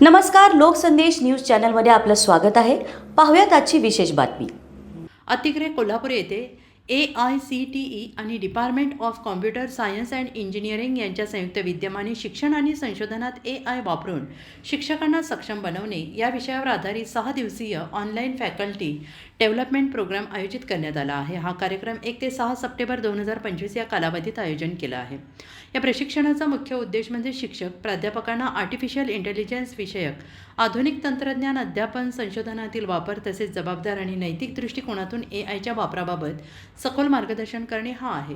नमस्कार लोकसंदेश न्यूज चॅनलमध्ये आपलं स्वागत आहे. पाहूयात आजची विशेष बातमी. अतिग्रे कोल्हापूर येथे A I C T E आणि department of computer science and engineering यांच्या संयुक्त विद्यमाने शिक्षण आणि संशोधनात ए आय वापरून शिक्षकांना सक्षम बनवणे या विषयावर आधारित सहा दिवसीय ऑनलाईन फॅकल्टी डेव्हलपमेंट प्रोग्राम आयोजित करण्यात आला आहे. हा कार्यक्रम एक ते सहा सप्टेंबर दोन हजार पंचवीस या कालावधीत आयोजन केलं आहे. या प्रशिक्षणाचा मुख्य उद्देश म्हणजे शिक्षक प्राध्यापकांना आर्टिफिशियल इंटेलिजन्स विषयक आधुनिक तंत्रज्ञान अध्यापन संशोधनातील वापर तसेच जबाबदार आणि नैतिक दृष्टिकोनातून ए आयच्या वापराबाबत सखोल मार्गदर्शन करणे हा आहे.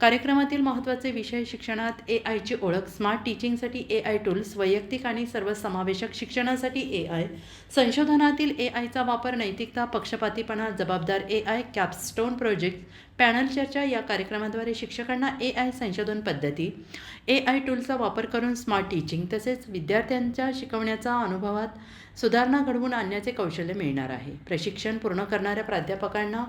कार्यक्रमातील महत्त्वाचे विषय शिक्षणात ए आयची ओळख स्मार्ट टीचिंगसाठी ए आय टूल्स वैयक्तिक आणि सर्वसमावेशक शिक्षणासाठी ए आय संशोधनातील ए आयचा वापर नैतिकता पक्षपातीपणा जबाबदार A I capstone project panel चर्चा या कार्यक्रमाद्वारे शिक्षकांना ए आय संशोधन पद्धती ए आय टूलचा वापर करून स्मार्ट टीचिंग तसेच विद्यार्थ्यांच्या शिकवण्याचा अनुभवात सुधारणा घडवून आणण्याचे कौशल्य मिळणार आहे. प्रशिक्षण पूर्ण करणाऱ्या प्राध्यापकांना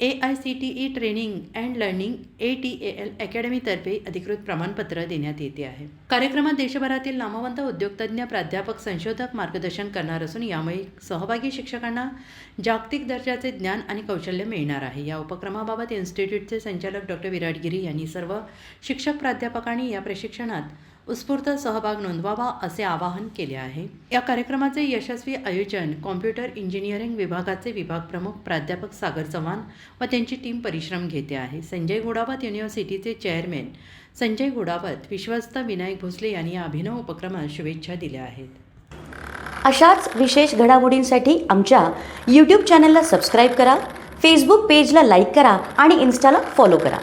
A I C T E training and learning A T A L अकॅडमीतर्फे अधिकृत प्रमाणपत्र देण्यात येते आहे. कार्यक्रमात देशभरातील नामवंत उद्योगतज्ञ प्राध्यापक संशोधक मार्गदर्शन करणार असून यामुळे सहभागी शिक्षकांना जागतिक दर्जाचे ज्ञान आणि कौशल्य मिळणार आहे. या उपक्रमाबाबत इन्स्टिट्यूटचे संचालक डॉक्टर विराट गिरी यांनी सर्व शिक्षक प्राध्यापकांनी या प्रशिक्षणात उत्स्फूर्त सहभाग नोंदवावा असे आवाहन केले आहे. या कार्यक्रमाचे यशस्वी आयोजन कॉम्प्युटर इंजिनिअरिंग विभागाचे विभाग प्रमुख प्राध्यापक सागर चव्हाण व त्यांची टीम परिश्रम घेते आहे. संजय घोडावत युनिव्हर्सिटीचे चेअरमॅन संजय घोडावत विश्वस्त विनायक भोसले यांनी या अभिनव उपक्रमात शुभेच्छा दिल्या आहेत. अशाच विशेष घडामोडींसाठी आमच्या यूट्यूब चॅनलला सबस्क्राईब करा फेसबुक पेजला लाईक करा आणि इन्स्टाला फॉलो करा.